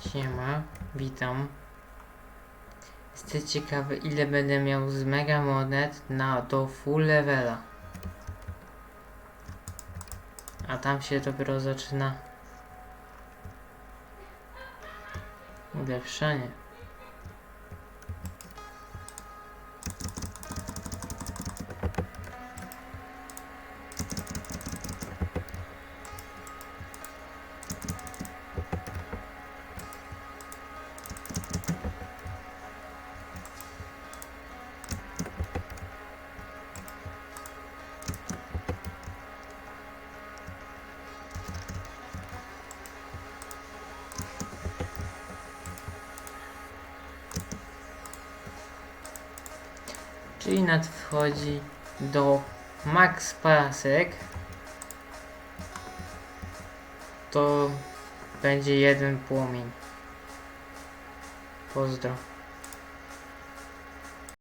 Siema, witam. Jestem ciekawy ile będę miał z mega monet na do full levela. A tam się dopiero zaczyna ulepszenie. Czyli nadchodzi do max pasek. To będzie jeden płomień. Pozdro.